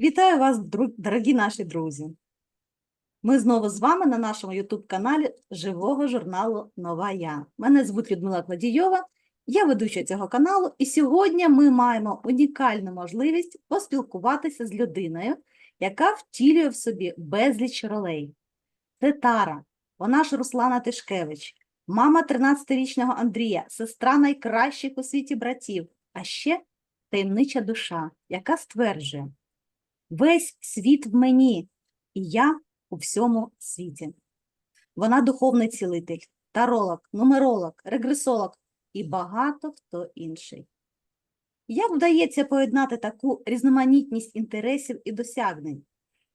Вітаю вас, дорогі наші друзі. Ми знову з вами на нашому YouTube-каналі живого журналу Нова Я. Мене звуть Людмила Кладійова, я ведуча цього каналу, і сьогодні ми маємо унікальну можливість поспілкуватися з людиною, яка втілює в собі безліч ролей. Це Тара, вона ж Руслана Тишкевич, мама 13-річного Андрія, сестра найкращих у світі братів, а ще таємнича душа, яка стверджує, Весь світ в мені, і я у всьому світі. Вона духовний цілитель, таролог, нумеролог, регресолог і багато хто інший. Як вдається поєднати таку різноманітність інтересів і досягнень?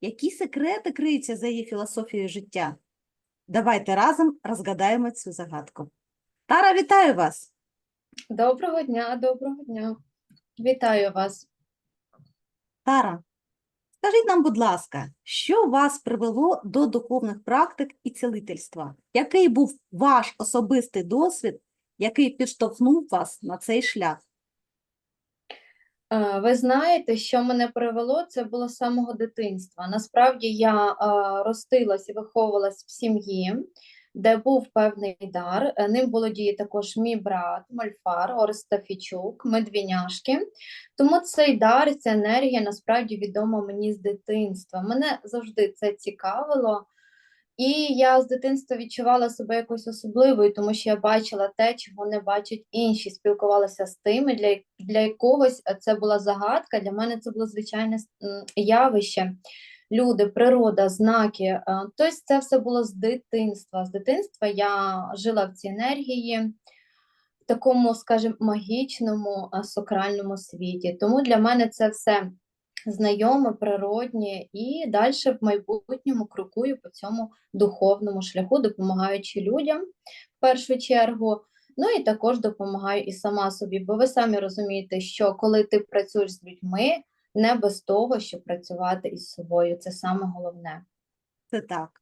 Які секрети криються за її філософією життя? Давайте разом розгадаємо цю загадку. Тара, вітаю вас! Доброго дня, доброго дня. Вітаю вас. Тара, скажіть нам, будь ласка, що вас привело до духовних практик і цілительства? Який був ваш особистий досвід, який підштовхнув вас на цей шлях? Е, Ви знаєте, що мене привело, це було з самого дитинства. Насправді я е, ростилась і виховувалась в сім'ї, де був певний дар. Е, Ним володіє також мій брат Мальфар, Орестафічук, ми двійняшки. Тому цей дар, ця енергія насправді відома мені з дитинства. Мене завжди це цікавило. І я з дитинства відчувала себе якось особливою, тому що я бачила те, чого не бачать інші, спілкувалася з тими, для, для якогось це була загадка, для мене це було звичайне явище. Люди, природа, знаки. е, Тобто це все було з дитинства. З дитинства я жила в цій енергії, в такому, скажімо, магічному, а, сакральному світі. Тому для мене це все знайоме, природнє, і далі в майбутньому крокую по цьому духовному шляху, допомагаючи людям в першу чергу. Ну і також допомагаю і сама собі, бо ви самі розумієте, що коли ти працюєш з людьми, не без того, щоб працювати із собою. Це саме головне. Це так.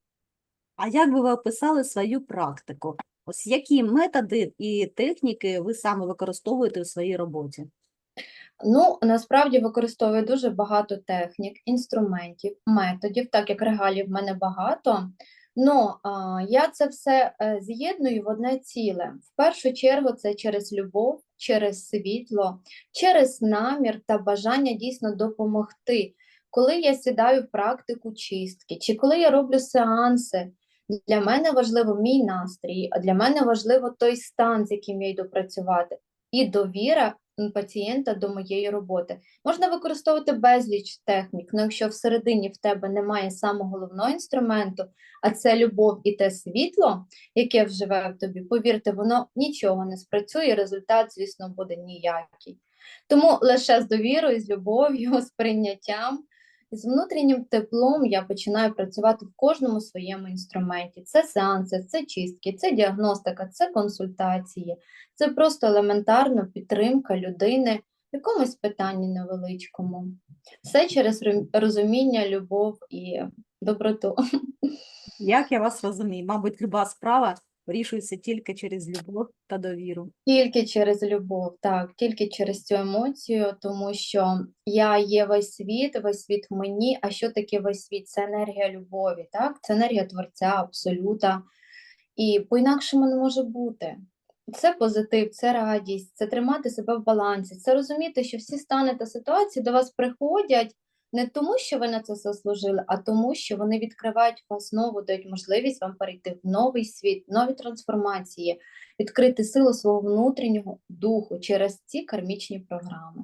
А як би ви описали свою практику? Ось які методи і техніки ви саме використовуєте у своїй роботі? Ну, насправді використовую дуже багато технік, інструментів, методів, так як регалій в мене багато. Но я це все е, з'єдную в одне ціле. В першу чергу це через любов, через світло, через намір та бажання дійсно допомогти. Коли я сідаю в практику чистки, чи коли я роблю сеанси, для мене важливо мій настрій, а для мене важливо той стан, з яким я йду працювати, і довіра пацієнта до моєї роботи. Можна використовувати безліч технік, але якщо всередині в тебе немає самого головного інструменту, а це любов і те світло, яке вживе в тобі, повірте, воно нічого не спрацює, результат, звісно, буде ніякий. Тому лише з довірою, з любов'ю, з прийняттям, з внутрішнім теплом я починаю працювати в кожному своєму інструменті. Це сеанси, це чистки, це діагностика, це консультації, це просто елементарна підтримка людини в якомусь питанні невеличкому. Все через розуміння, любов і доброту. Як я вас розумію? Мабуть, люба справа вирішується тільки через любов та довіру. Тільки через любов, так, тільки через цю емоцію, тому що я є весь світ, весь світ в мені. А що таке весь світ? Це енергія любові, так? Це енергія творця, абсолюта. І по-інакшому не може бути. Це позитив, це радість, це тримати себе в балансі, це розуміти, що всі стани та ситуації до вас приходять не тому, що ви на це заслужили, а тому, що вони відкривають вас нову, дають можливість вам перейти в новий світ, нові трансформації, відкрити силу свого внутрішнього духу через ці кармічні програми,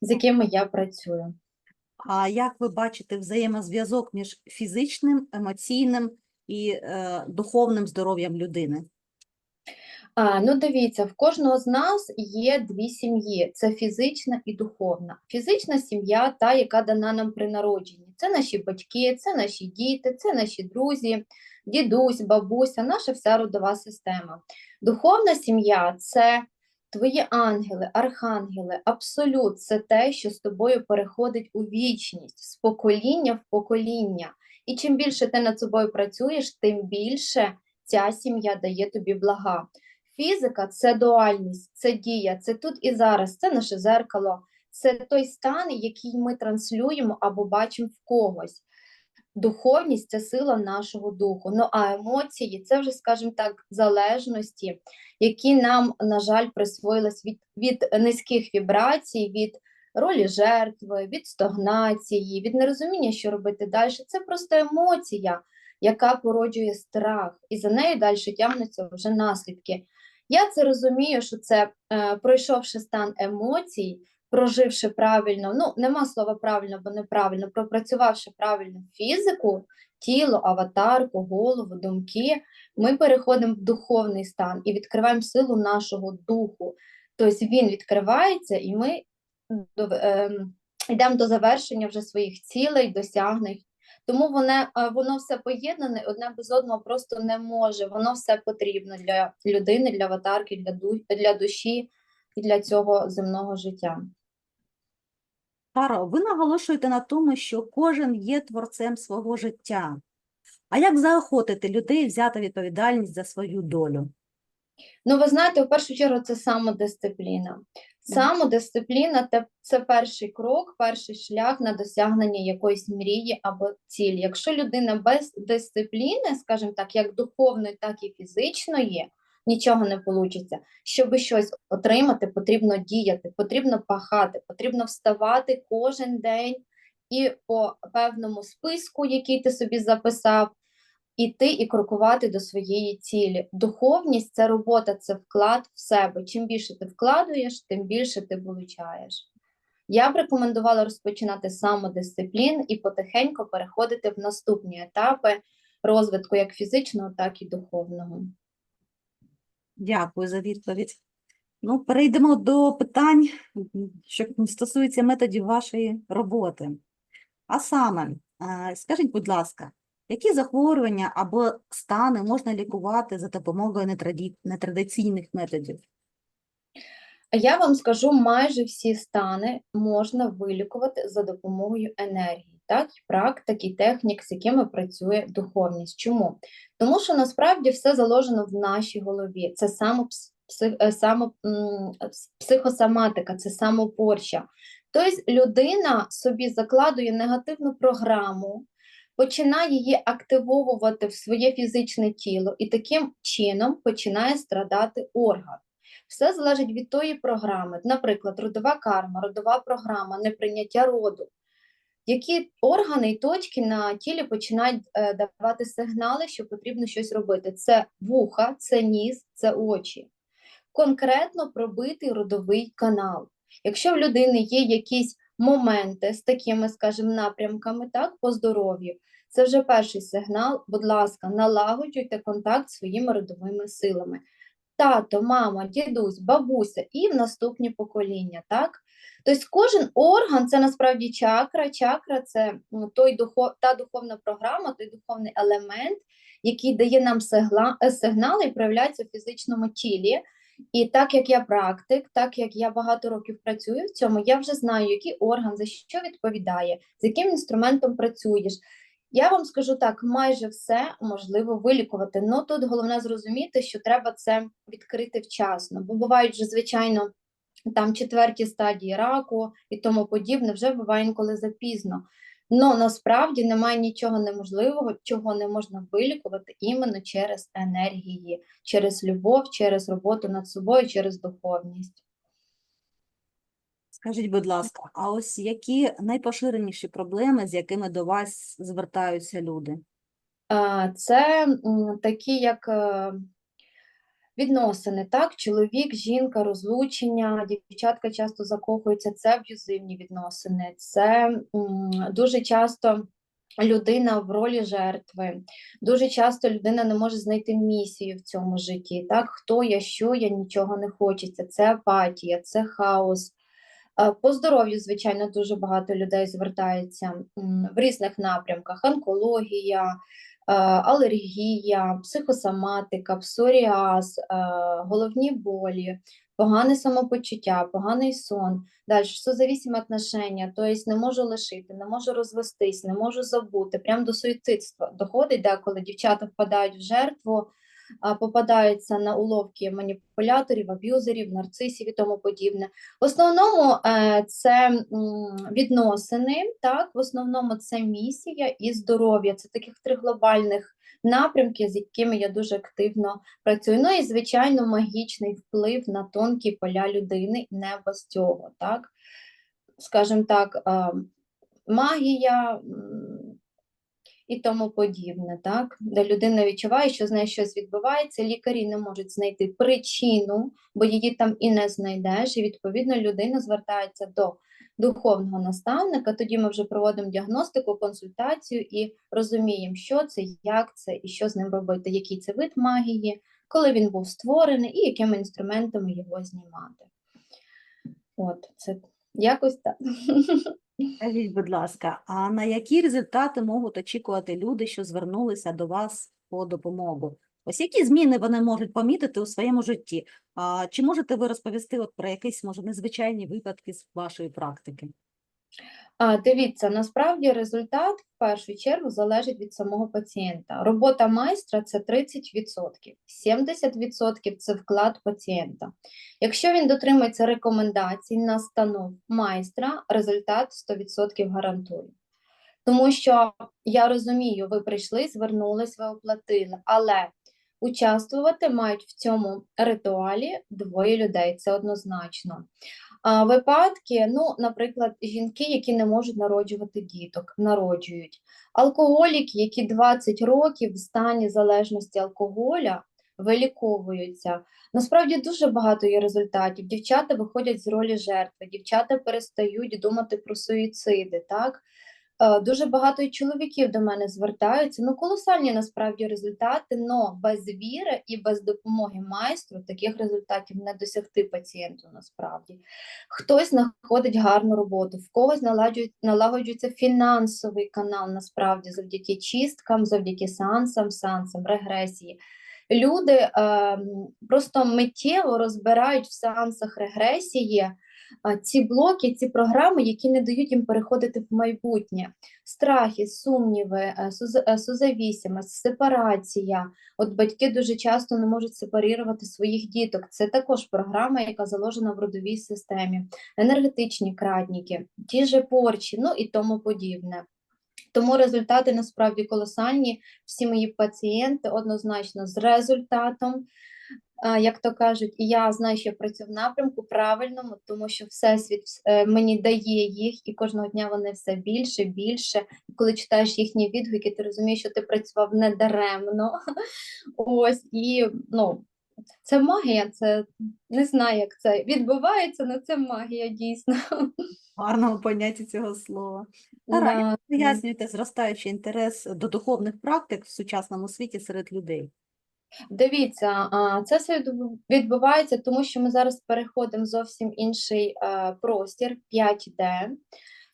з якими я працюю. А як ви бачите взаємозв'язок між фізичним, емоційним і е, духовним здоров'ям людини? А, ну, дивіться, в кожного з нас є дві сім'ї: це фізична і духовна. Фізична сім'я, та, яка дана нам при народженні. Це наші батьки, це наші діти, це наші друзі, дідусь, бабуся, наша вся родова система. Духовна сім'я це твої ангели, архангели, абсолют, це те, що з тобою переходить у вічність, з покоління в покоління. І чим більше ти над собою працюєш, тим більше ця сім'я дає тобі блага. Фізика це дуальність, це дія, це тут і зараз, це наше зеркало, це той стан, який ми транслюємо або бачимо в когось. Духовність це сила нашого духу. Ну а емоції це вже, скажімо так, залежності, які нам, на жаль, присвоїлись від, від низьких вібрацій, від ролі жертви, від стогнації, від нерозуміння, що робити далі. Це просто емоція, яка породжує страх, і за нею далі тягнуться вже наслідки. Я це розумію, що це е, пройшовши стан емоцій, проживши правильно, ну нема слова правильно, бо неправильно, пропрацювавши правильно фізику, тіло, аватарку, голову, думки, ми переходимо в духовний стан і відкриваємо силу нашого духу. Тобто він відкривається, і ми ем, йдемо до завершення вже своїх цілей, досягнень. Тому воно, е, воно все поєднане, одне без одного просто не може. Воно все потрібно для людини, для аватарки, для, ду, для душі і для цього земного життя. Таро, ви наголошуєте на тому, що кожен є творцем свого життя. А як заохотити людей взяти відповідальність за свою долю? Ну, ви знаєте, в першу чергу це самодисципліна. Самодисципліна це перший крок, перший шлях на досягнення якоїсь мрії або цілі. Якщо людина без дисципліни, скажімо так, як духовної, так і фізичної, нічого не вийде. Щоб щось отримати, потрібно діяти, потрібно пахати, потрібно вставати кожен день і по певному списку, який ти собі записав, іти і крокувати до своєї цілі. Духовність це робота, це вклад в себе. Чим більше ти вкладуєш, тим більше ти получаєш. Я б рекомендувала розпочинати самодисциплін і потихеньку переходити в наступні етапи розвитку як фізичного, так і духовного. Дякую за відповідь. Ну, перейдемо до питань, що стосуються методів вашої роботи. А саме, е, скажіть, будь ласка, які захворювання або стани можна лікувати за допомогою нетрадиційних методів? Я вам скажу, майже всі стани можна вилікувати за допомогою енергії, так, практик, і технік, з якими працює духовність. Чому? Тому що насправді все заложено в нашій голові. Це само, псих, е, це самопорча. Тобто людина собі закладує негативну програму, починає її активовувати в своє фізичне тіло, і таким чином починає страдати орган. Все залежить від тої програми, наприклад, родова карма, родова програма, неприйняття роду. Які органи і точки на тілі починають е, давати сигнали, що потрібно щось робити? Це вуха, це ніс, це очі. Конкретно пробитий родовий канал. Якщо в людини є якісь моменти з такими, скажімо, напрямками, так, по здоров'ю, це вже перший сигнал. Будь ласка, налагоджуйте контакт зі своїми родовими силами тато, мама, дідусь, бабуся і в наступні покоління. Так? Тобто кожен орган це насправді чакра. Чакра це ну, той духов, та духовна програма, той духовний елемент, який дає нам сигнали і проявляється в фізичному тілі. І так як я практик, так як я багато років працюю в цьому, я вже знаю, який орган за що відповідає, з яким інструментом працюєш. Я вам скажу так, майже все можливо вилікувати. Ну тут головне зрозуміти, що треба це відкрити вчасно, бо бувають вже, звичайно, там четверті стадії раку і тому подібне, вже буває інколи запізно. Но насправді немає нічого неможливого, чого не можна вилікувати іменно через енергії, через любов, через роботу над собою, через духовність. Скажіть, будь ласка, а ось які найпоширеніші проблеми, з якими до вас звертаються люди? Це такі, як е, відносини, так? Чоловік, жінка, розлучення, дівчатка часто закохуються, це аб'юзивні відносини, це дуже часто людина в ролі жертви, дуже часто людина не може знайти місію в цьому житті. Так, хто я, що я, нічого не хочеться, це апатія, це хаос. Е, По здоров'ю, звичайно, дуже багато людей звертається в різних напрямках: онкологія, алергія, психосоматика, псоріаз, е, головні болі, погане самопочуття, поганий сон. Далі созавісімі отношення, тобто не можу лишити, не можу розвестись, не можу забути, Прям до суїцидства доходить, де коли дівчата впадають в жертву попадаються на уловки маніпуляторів, аб'юзерів, нарцисів і тому подібне. В основному е, це відносини, так, в основному це місія і здоров'я. Це таких три глобальних напрямки, з якими я дуже активно працюю. Ну і, звичайно, магічний вплив на тонкі поля людини, не без цього, так. Скажімо так, е, магія і тому подібне, так, де людина відчуває, що з нею щось відбувається, лікарі не можуть знайти причину, бо її там і не знайдеш, і відповідно людина звертається до духовного наставника. Тоді ми вже проводимо діагностику, консультацію і розуміємо, що це, як це і що з ним робити, який це вид магії, коли він був створений і якими інструментами його знімати. От, це якось так. Скажіть, будь ласка, а на які результати можуть очікувати люди, що звернулися до вас по допомогу? Ось які зміни вони можуть помітити у своєму житті? А, чи можете ви розповісти от про якісь, може, незвичайні випадки з вашої практики? Дивіться, насправді результат в першу чергу залежить від самого пацієнта. Робота майстра це 30%, 70% це вклад пацієнта. Якщо він дотримується рекомендацій, настанов майстра, результат 100% гарантує. Тому що я розумію, ви прийшли, звернулись, ви оплатили, але участвувати мають в цьому ритуалі двоє людей, це однозначно. Випадки, ну, наприклад, жінки, які не можуть народжувати діток, народжують. Алкоголіки, які 20 років в стані залежності алкоголя виліковуються. Насправді дуже багато є результатів. Дівчата виходять з ролі жертви, дівчата перестають думати про суїциди. Так? Е, Дуже багато і чоловіків до мене звертаються. Ну, колосальні насправді результати, але без віри і без допомоги майстру таких результатів не досягти пацієнту насправді. Хтось знаходить гарну роботу, в когось налагоджується фінансовий канал насправді завдяки чисткам, завдяки сеансам, сеансам, регресії. Люди ем, просто миттєво розбирають в сеансах регресії ці блоки, ці програми, які не дають їм переходити в майбутнє. Страхи, сумніви, е, е, сузавісимость, сепарація. От батьки дуже часто не можуть сепарувати своїх діток. Це також програма, яка заложена в родовій системі, енергетичні крадніки, ті же порчі, ну і тому подібне. Тому результати насправді колосальні. Всі мої пацієнти однозначно з результатом. Як то кажуть, і я знаю, що я працюю в напрямку правильному, тому що Всесвіт е, мені дає їх, і кожного дня вони все більше, більше. І коли читаєш їхні відгуки, ти розумієш, що ти працював недаремно. Ось і ну, це магія, це не знаю, як це відбувається, але це магія дійсно. Гарного поняття цього слова. Ви пояснюєте зростаючий інтерес до духовних практик в сучасному світі серед людей? Дивіться, це все відбувається, тому що ми зараз переходимо в зовсім інший простір 5D.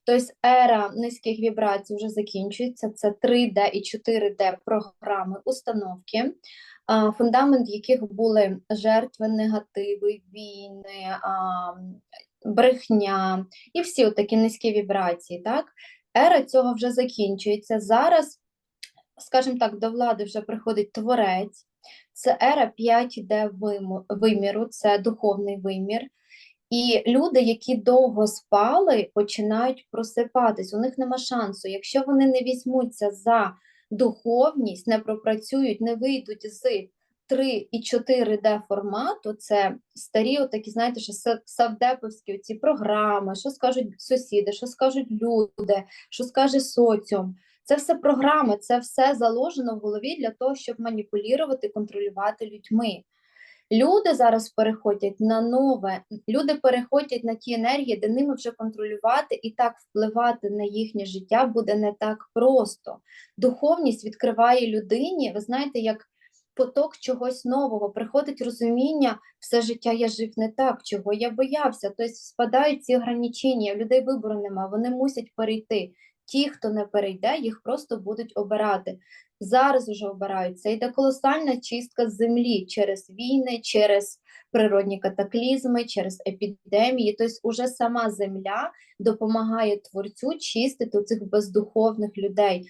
Тобто ера низьких вібрацій вже закінчується. Це 3D і 4D програми, установки, фундамент яких були жертви, негативи, війни, брехня і всі такі низькі вібрації. Так? Ера цього вже закінчується. Зараз, скажімо так, до влади вже приходить творець. Це ера 5D виміру, це духовний вимір. І люди, які довго спали, починають просипатись. У них нема шансу. Якщо вони не візьмуться за духовність, не пропрацюють, не вийдуть з 3 і 4D формату, це старі, отакі, знаєте, що са- савдеповські ці програми, що скажуть сусіди, що скажуть люди, що скаже соціум. Це все програми, це все заложено в голові для того, щоб маніпулювати, контролювати людьми. Люди зараз переходять на нове, люди переходять на ті енергії, де ними вже контролювати і так впливати на їхнє життя буде не так просто. Духовність відкриває людині, ви знаєте, як поток чогось нового, приходить розуміння, все життя я жив не так, чого я боявся. Тобто спадають ці ограничення, людей вибору нема, вони мусять перейти. Ті, хто не перейде, їх просто будуть обирати. Зараз уже обирають. Це йде колосальна чистка землі через війни, через природні катаклізми, через епідемії. Тобто, уже сама земля допомагає творцю чистити цих бездуховних людей.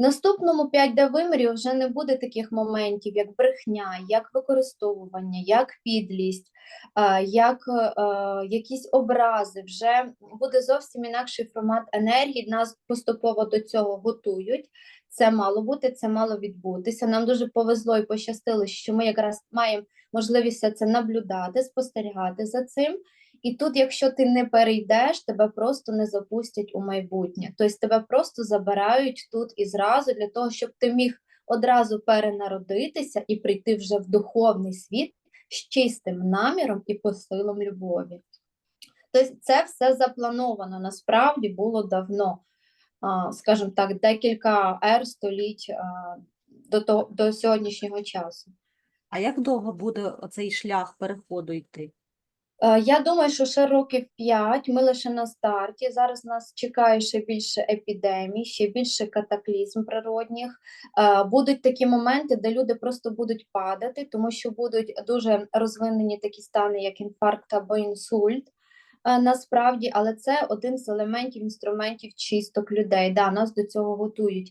Наступному 5D вимірі вже не буде таких моментів, як брехня, як використовування, як підлість, як е, якісь образи. Вже буде зовсім інакший формат енергії. Нас поступово до цього готують. Це мало бути, це мало відбутися. Нам дуже повезло і пощастило, що ми якраз маємо можливість це наблюдати, спостерігати за цим. І тут, якщо ти не перейдеш, тебе просто не запустять у майбутнє. Тобто тебе просто забирають тут і зразу для того, щоб ти міг одразу перенародитися і прийти вже в духовний світ з чистим наміром і посилом любові. Тобто це все заплановано, насправді було давно, скажімо так, декілька ер століть до, того, до сьогоднішнього часу. А як довго буде оцей шлях переходу йти? Е, Я думаю, що ще років 5, ми лише на старті. Зараз нас чекає ще більше епідемій, ще більше катаклізм природних. Е, Будуть такі моменти, де люди просто будуть падати, тому що будуть дуже розвинені такі стани, як інфаркт або інсульт. е, Насправді, але це один з елементів інструментів чисток людей. Да, нас до цього готують.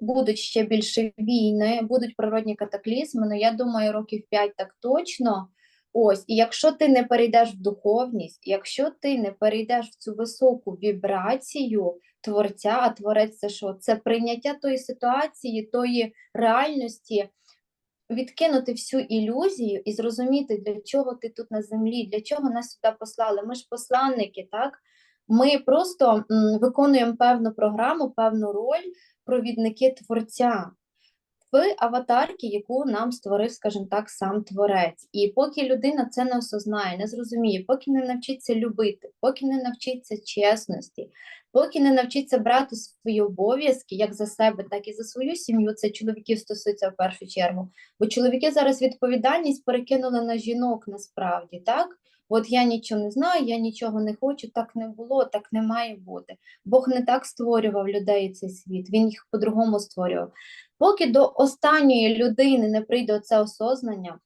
Будуть ще більше війни, будуть природні катаклізми. Ну я думаю, років 5 так точно. Ось, і якщо ти не перейдеш в духовність, якщо ти не перейдеш в цю високу вібрацію творця, а творець це що? Це прийняття тої ситуації, тої реальності, відкинути всю ілюзію і зрозуміти, для чого ти тут на землі, для чого нас сюди послали. Ми ж посланники, так? Ми просто виконуємо певну програму, певну роль провідники творця в аватарці, яку нам створив, скажімо так, сам творець. І поки людина це не осознає, не зрозуміє, поки не навчиться любити, поки не навчиться чесності, поки не навчиться брати свої обов'язки як за себе, так і за свою сім'ю, це чоловіків стосується в першу чергу. Бо чоловіки зараз відповідальність перекинули на жінок насправді, так? От я нічого не знаю, я нічого не хочу, так не було, так не має бути. Бог не так створював людей цей світ, він їх по-другому створював. Поки до останньої людини не прийде це осознання,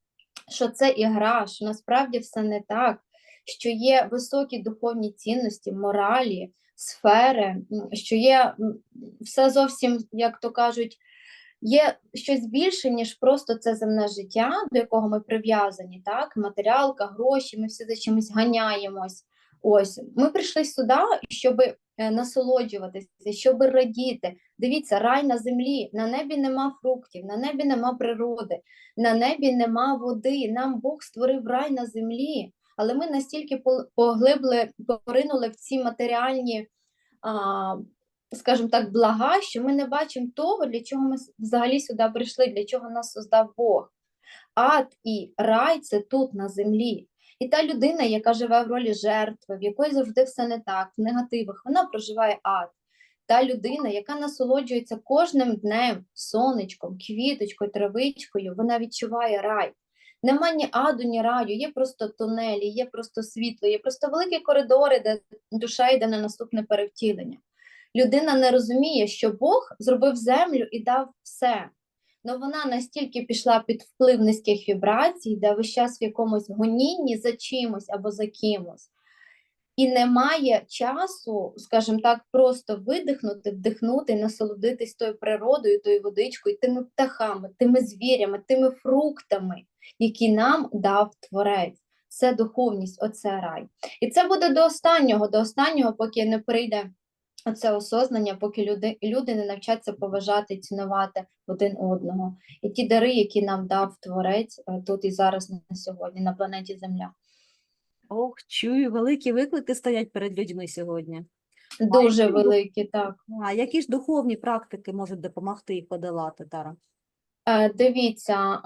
що це ігра, що насправді все не так, що є високі духовні цінності, моралі, сфери, що є все зовсім, як то кажуть, є щось більше, ніж просто це земне життя, до якого ми прив'язані, так? Матеріалка, гроші, ми всі за чимось ганяємось. Ось ми прийшли сюди, щоб насолоджуватися, щоб радіти. Дивіться, рай на землі, на небі нема фруктів, на небі нема природи, на небі нема води. Нам Бог створив рай на землі, але ми настільки поглибли, поринули в ці матеріальні, а, скажімо так, блага, що ми не бачимо того, для чого ми взагалі сюди прийшли, для чого нас создав Бог. Ад і рай це тут на землі. І та людина, яка живе в ролі жертви, в якої завжди все не так, в негативах, вона проживає ад. Та людина, яка насолоджується кожним днем, сонечком, квіточкою, травичкою, вона відчуває рай. Нема ні аду, ні раю, є просто тунелі, є просто світло, є просто великі коридори, де душа йде на наступне перевтілення. Людина не розуміє, що Бог зробив землю і дав все. Ну вона настільки пішла під вплив низьких вібрацій, де весь час в якомусь гонінні за чимось або за кимось. І немає часу, скажімо так, просто видихнути, вдихнути, насолодитись тою природою, тою водичкою, тими птахами, тими звірями, тими фруктами, які нам дав Творець. Це духовність, оце рай. І це буде до останнього, до останнього, поки не прийде оце осознання, поки люди, люди не навчаться поважати цінувати один одного. І ті дари, які нам дав Творець е, тут і зараз на сьогодні, на планеті Земля. Ох, чую, великі виклики стоять перед людьми сьогодні. Дуже великі, так. А які ж духовні практики можуть допомогти їх подолати, Тара? Е, Дивіться,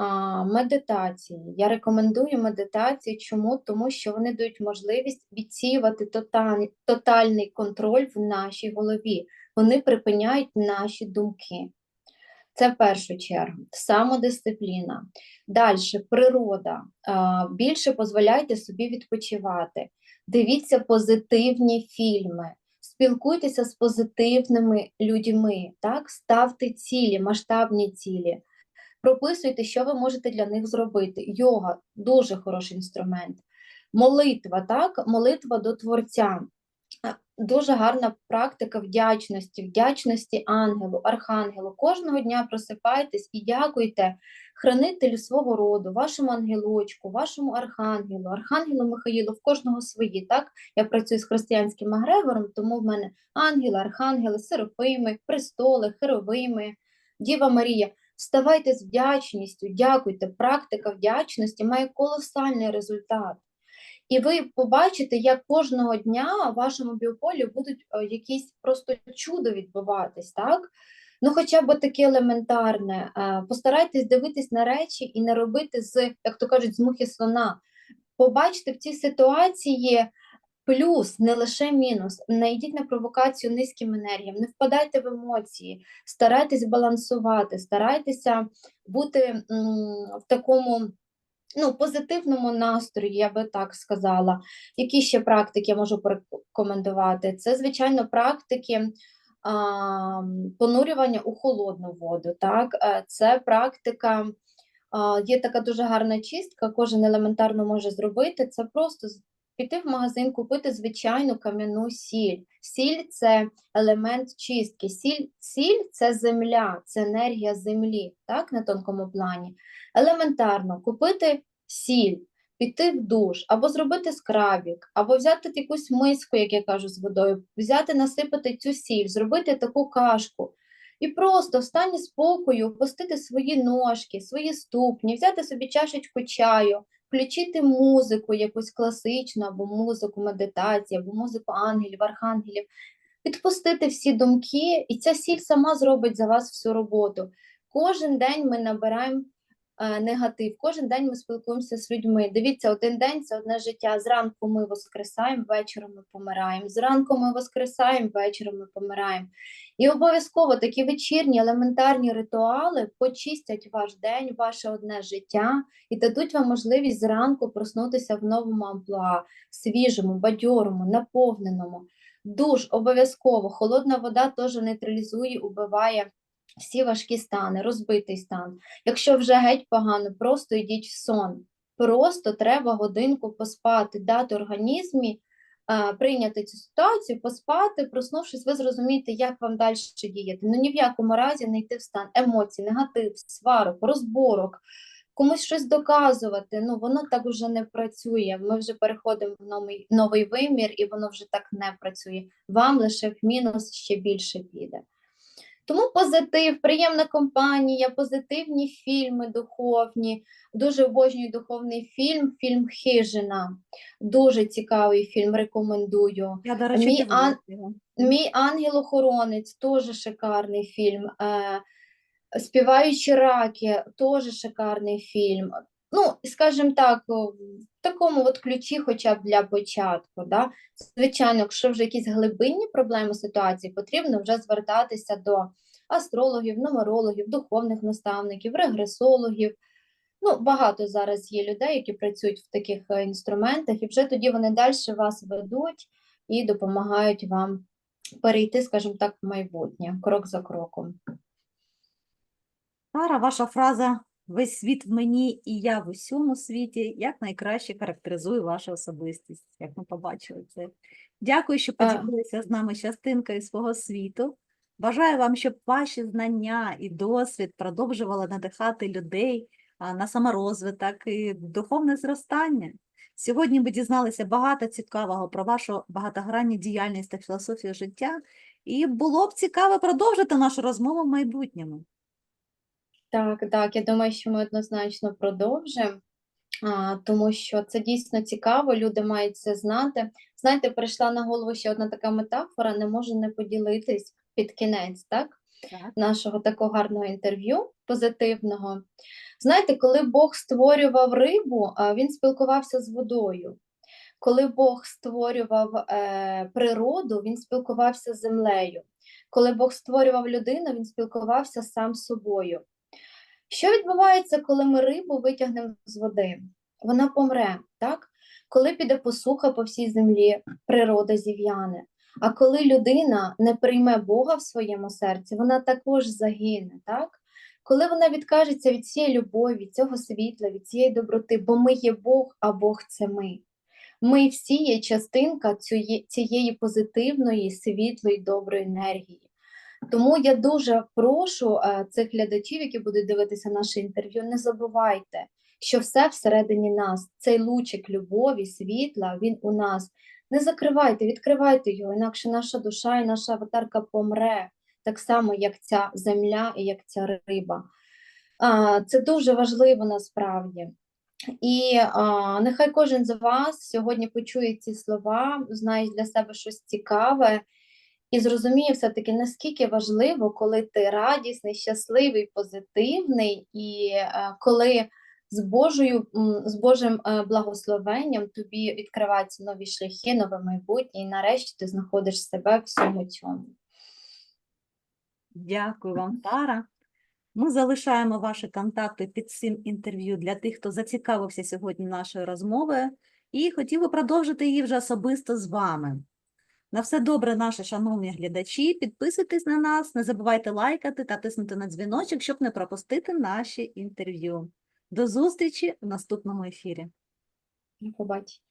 медитації. Я рекомендую медитації. Чому? Тому що вони дають можливість відсіювати тоталь- тотальний контроль в нашій голові. Вони припиняють наші думки. Це в першу чергу. Самодисципліна. Далі природа. Більше дозволяйте собі відпочивати. Дивіться позитивні фільми. Спілкуйтеся з позитивними людьми, так? ставте цілі, масштабні цілі. Прописуйте, що ви можете для них зробити. Йога дуже хороший інструмент. Молитва, так? Молитва до Творця. Дуже гарна практика вдячності, вдячності ангелу, архангелу. Кожного дня просипайтесь і дякуйте хранителю свого роду, вашому ангелочку, вашому архангелу, архангелу Михаїлу, в кожного свої. Так? Я працюю з християнським егрегором, тому в мене ангели, архангели, серафими, престоли, херовими, Діва Марія. Вставайте з вдячністю, дякуйте. Практика вдячності має колосальний результат. І ви побачите, як кожного дня в вашому біополі будуть е, якісь просто чудо відбуватись, так? Ну, хоча б таке елементарне. е, Постарайтесь дивитись на речі і не робити з, як то кажуть, з мухи слона. Побачте в цій ситуації плюс, не лише мінус. Не йдіть на провокацію низьким енергіям, не впадайте в емоції, старайтесь балансувати, старайтеся бути в такому ну, позитивному настрої, я би так сказала. Які ще практики я можу порекомендувати? Це, звичайно, практики а, понурювання у холодну воду. Так? Е, Це практика, є така дуже гарна чистка, кожен елементарно може зробити. Це просто піти в магазин, купити звичайну кам'яну сіль. Сіль це елемент чистки. Сіль, сіль це земля, це енергія землі, так, на тонкому плані. Елементарно купити сіль, піти в душ, або зробити скрабік, або взяти якусь миску, як я кажу, з водою, взяти, насипати цю сіль, зробити таку кашку. І просто в стані спокою опустити свої ножки, свої ступні, взяти собі чашечку чаю, включити музику, якусь класичну, або музику медитації, або музику ангелів, архангелів, відпустити всі думки, і ця сіль сама зробить за вас всю роботу. Кожен день ми набираємо негатив, кожен день ми спілкуємося з людьми. Дивіться, один день це одне життя. Зранку ми воскресаємо, вечором ми помираємо. Зранку ми воскресаємо, вечором ми помираємо. І обов'язково такі вечірні елементарні ритуали почистять ваш день, ваше одне життя і дадуть вам можливість зранку проснутися в новому амплуа, свіжому, бадьорому, наповненому. Душ обов'язково, холодна вода теж нейтралізує, убиває всі важкі стани, розбитий стан. Якщо вже геть погано, просто йдіть в сон. Просто треба годинку поспати, дати організмі а, прийняти цю ситуацію, поспати, проснувшись, ви зрозумієте, як вам далі діяти. Ну ні в якому разі не йти в стан емоцій, негатив, сварок, розборок, комусь щось доказувати. Ну воно так вже не працює. Ми вже переходимо в новий, новий вимір, і воно вже так не працює. Вам лише в мінус ще більше піде. Тому позитив, приємна компанія, позитивні фільми духовні. Дуже обожнюю духовний фільм, фільм Хижина. Дуже цікавий фільм, рекомендую. Я, до речі, Мій ан- Мій ангел-охоронець теж шикарний фільм. Е, Співаючі раки теж шикарний фільм. Ну, скажімо так, в такому от ключі, хоча б для початку. Да? Звичайно, якщо вже якісь глибинні проблеми ситуації, потрібно вже звертатися до астрологів, нумерологів, духовних наставників, регресологів. Ну, багато зараз є людей, які працюють в таких е, інструментах, і вже тоді вони далі вас ведуть і допомагають вам перейти, скажімо так, в майбутнє, крок за кроком. Сара, ваша фраза «Весь світ в мені і я в усьому світі» як найкраще характеризує вашу особистість, як ми побачили це. Дякую, що поділилися з нами частинкою свого світу. Бажаю вам, щоб ваші знання і досвід продовжували надихати людей на саморозвиток і духовне зростання. Сьогодні ми дізналися багато цікавого про вашу багатогранну діяльність та філософію життя, і було б цікаво продовжити нашу розмову в майбутньому. Так, так, я думаю, що ми однозначно продовжимо, а, тому що це дійсно цікаво, люди мають це знати. Знаєте, прийшла на голову ще одна така метафора, не можу не поділитись під кінець, так? Так. нашого такого гарного інтерв'ю позитивного. Знаєте, коли Бог створював рибу, він спілкувався з водою. Коли Бог створював е, природу, він спілкувався з землею. Коли Бог створював людину, він спілкувався сам з собою. Що відбувається, коли ми рибу витягнемо з води? Вона помре, так? Коли піде посуха по всій землі, природа зів'яне. А коли людина не прийме Бога в своєму серці, вона також загине, так? Коли вона відкажеться від цієї любові, від цього світла, від цієї доброти, бо ми є Бог, а Бог це ми. Ми всі є частинка цієї, позитивної, світлої, доброї енергії. Тому я дуже прошу е, цих глядачів, які будуть дивитися наше інтерв'ю, не забувайте, що все всередині нас, цей лучик любові, світла, він у нас. Не закривайте, відкривайте його, інакше наша душа і наша аватарка помре, так само, як ця земля і як ця риба. Це дуже важливо насправді. І нехай кожен з вас сьогодні почує ці слова, знає для себе щось цікаве і зрозуміє все-таки, наскільки важливо, коли ти радісний, щасливий, позитивний, і е, коли з Божою, з Божим е, благословенням тобі відкриваються нові шляхи, нове майбутнє, і нарешті ти знаходиш себе в всьому цьому. Дякую вам, Тара. Ми залишаємо ваші контакти під цим інтерв'ю для тих, хто зацікавився сьогодні нашою розмовою і хотів би продовжити її вже особисто з вами. На все добре, наші шановні глядачі. Підписуйтесь на нас, не забувайте лайкати та тиснути на дзвіночок, щоб не пропустити наші інтерв'ю. До зустрічі в наступному ефірі. Побачення.